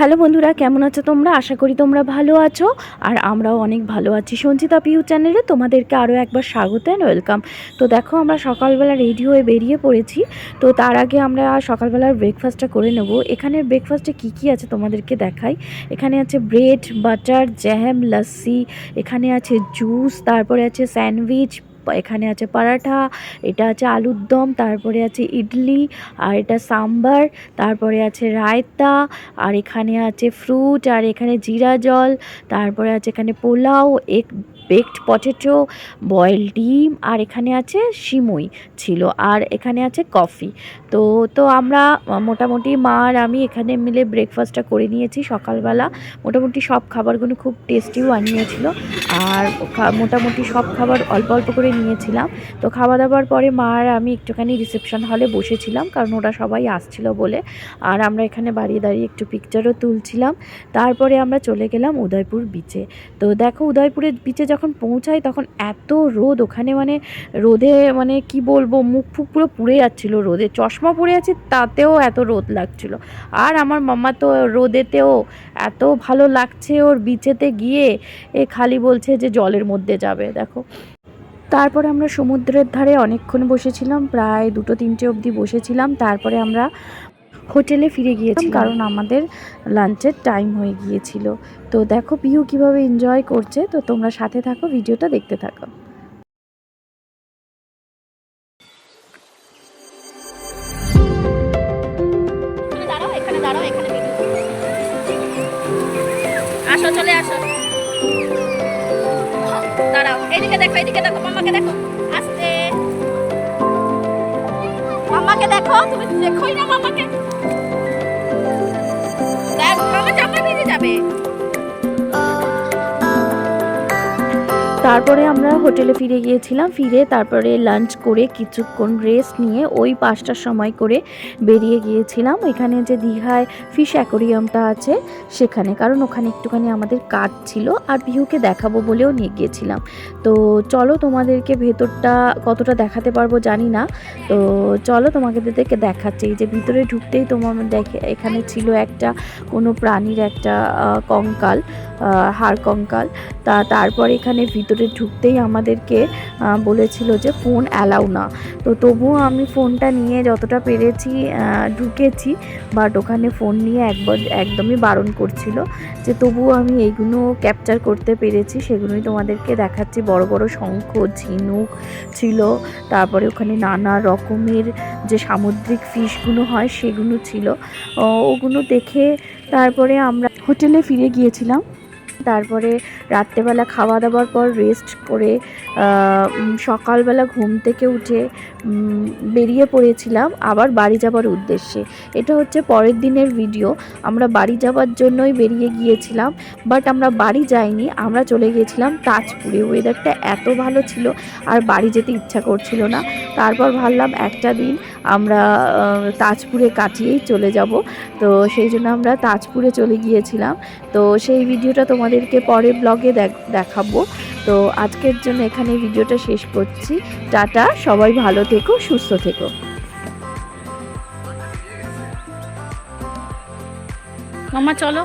Hello বন্ধুরা, কেমন আছো তোমরা? আশা করি তোমরা ভালো আছো। আর আমরাও অনেক ভালো আছি। সঞ্চিতা পিউ চ্যানেলে তোমাদেরকে আরও একবার স্বাগত অ্যান্ড ওয়েলকাম তো দেখো, আমরা সকালবেলা রেডি হয়ে বেরিয়ে পড়েছি। তো তার আগে আমরা সকালবেলার ব্রেকফাস্টটা করে নেব। এখানের ব্রেকফাস্টে কী কী আছে তোমাদেরকে দেখাই? এখানে আছে ব্রেড বাটার জ্যাম লস্যি এখানে আছে জুস তারপরে আছে স্যান্ডউইচ এখানে আছে পরাঠা, এটা আছে আলুর দম, তারপরে আছে ইডলি, আর এটা সাম্বার, তারপরে আছে রায়তা, আর এখানে আছে ফ্রুট আর এখানে জিরা জল, তারপরে আছে এখানে পোলাও, এক বেকড পটেটো বয়েল ডিম, আর এখানে আছে সিমই ছিল, আর এখানে আছে কফি। তো তো আমরা মোটামুটি মা আর আমি এখানে মিলে ব্রেকফাস্টটা করে নিয়েছি সকালবেলা। মোটামুটি সব খাবারগুলো খুব টেস্টিও আনিয়েছিল আর মোটামুটি সব খাবার অল্প অল্প করে নিয়েছিলাম। তো খাওয়া দাওয়ার পরে মা আর আমি একটুখানি রিসেপশন হলে বসেছিলাম, কারণ ওরা সবাই আসছিল বলে। আর আমরা এখানে দাঁড়িয়ে দাঁড়িয়ে একটু পিকচারও তুলছিলাম। তারপরে আমরা চলে গেলাম উদয়পুর বিচে তো দেখো উদয়পুরের বিচে যখন পৌঁছাই তখন এত রোদ, ওখানে মানে রোদে মানে কি বলব, মুখ ফুক পুরো পুড়ে যাচ্ছিল রোদে। চশমা পরে আছি, তাতেও এত রোদ লাগছিল। আর আমার মাম্মা তো রোদেতেও এত ভালো লাগছে ওর বিচেতে গিয়ে, এ খালি বলছে যে জলের মধ্যে যাবে, দেখো। তারপরে আমরা সমুদ্রের ধারে অনেকক্ষণ বসেছিলাম, প্রায় দুটো তিনটে অবধি বসেছিলাম। তারপরে আমরা হোটেলে ফিরে গিয়েছি কারণ আমাদের লাঞ্চের টাইম হয়ে গিয়েছিল। তো দেখো পিহু কীভাবে এনজয় করছে। তো তোমরা সাথে থাকো ভিডিওটা দেখতে থাকো। দাঁড়াও। আসো চলে আসো। এইদিকে দেখো এইদিকে দেখো দেখো। আস্তে। মাম্মাকে দেখো তুমি দেখোই না মাম্মাকে। যাবে তারপরে আমরা হোটেলে ফিরে গিয়েছিলাম, ফিরে তারপরে লাঞ্চ করে কিছুক্ষণ রেস্ট নিয়ে ওই পাঁচটার সময় করে বেরিয়ে গিয়েছিলাম। এখানে যে দীঘায় ফিশ অ্যাকোরিয়ামটা আছে, সেখানে। কারণ ওখানে একটুখানি আমাদের কাজ ছিল আর বিহুকে দেখাবো বলেও নিয়ে গিয়েছিলাম। তো চলো তোমাদেরকে ভেতরটা কতটা দেখাতে পারব জানি না। তো চলো তোমাদেরকে দেখাচ্ছি। এই যে ভিতরে ঢুকতেই তোমার দেখে, এখানে ছিল একটা কোনো প্রাণীর একটা কঙ্কাল হাড় কঙ্কাল। তা তারপর এখানে ভিতরে ঢুকতেই আমাদেরকে বলেছিল যে ফোন অ্যালাউ না। তো তবুও আমি ফোনটা নিয়ে যতটা পেরেছি ঢুকেছি, বাট ওখানে ফোন নিয়ে একবার একদমই বারণ করছিল যে তবুও আমি এইগুলো ক্যাপচার করতে পেরেছি, সেগুলোই তোমাদেরকে দেখাচ্ছি। বড় বড় শঙ্খ, ঝিনুক ছিল, তারপরে ওখানে নানা রকমের যে সামুদ্রিক ফিশগুলো হয়, সেগুলো ছিল। ওগুলো দেখে তারপরে আমরা হোটেলে ফিরে গিয়েছিলাম। তারপরে রাত্রেবেলা খাওয়া দাওয়ার পর রেস্ট করে সকালবেলা ঘুম থেকে উঠে বেরিয়ে পড়েছিলাম আবার বাড়ি যাবার উদ্দেশ্যে। এটা হচ্ছে পরের দিনের ভিডিও আমরা বাড়ি যাওয়ার জন্যই বেরিয়ে গিয়েছিলাম বাট আমরা বাড়ি যাইনি, আমরা চলে গিয়েছিলাম তাজপুরে। ওয়েদারটা এত ভালো ছিল, আর বাড়ি যেতে ইচ্ছা করছিল না। তারপর ভাবলাম একটা দিন আমরা তাজপুরে কাটিয়েই চলে যাব। তো সেই জন্য আমরা তাজপুরে চলে গিয়েছিলাম। তো সেই ভিডিওটা তোমাদেরকে পরে ব্লগে দেখাবো। তো আজকের জন্য এখানে ভিডিওটা শেষ করছি। টাটা, সবাই ভালো থেকো, সুস্থ থেকো। মামা, চলো।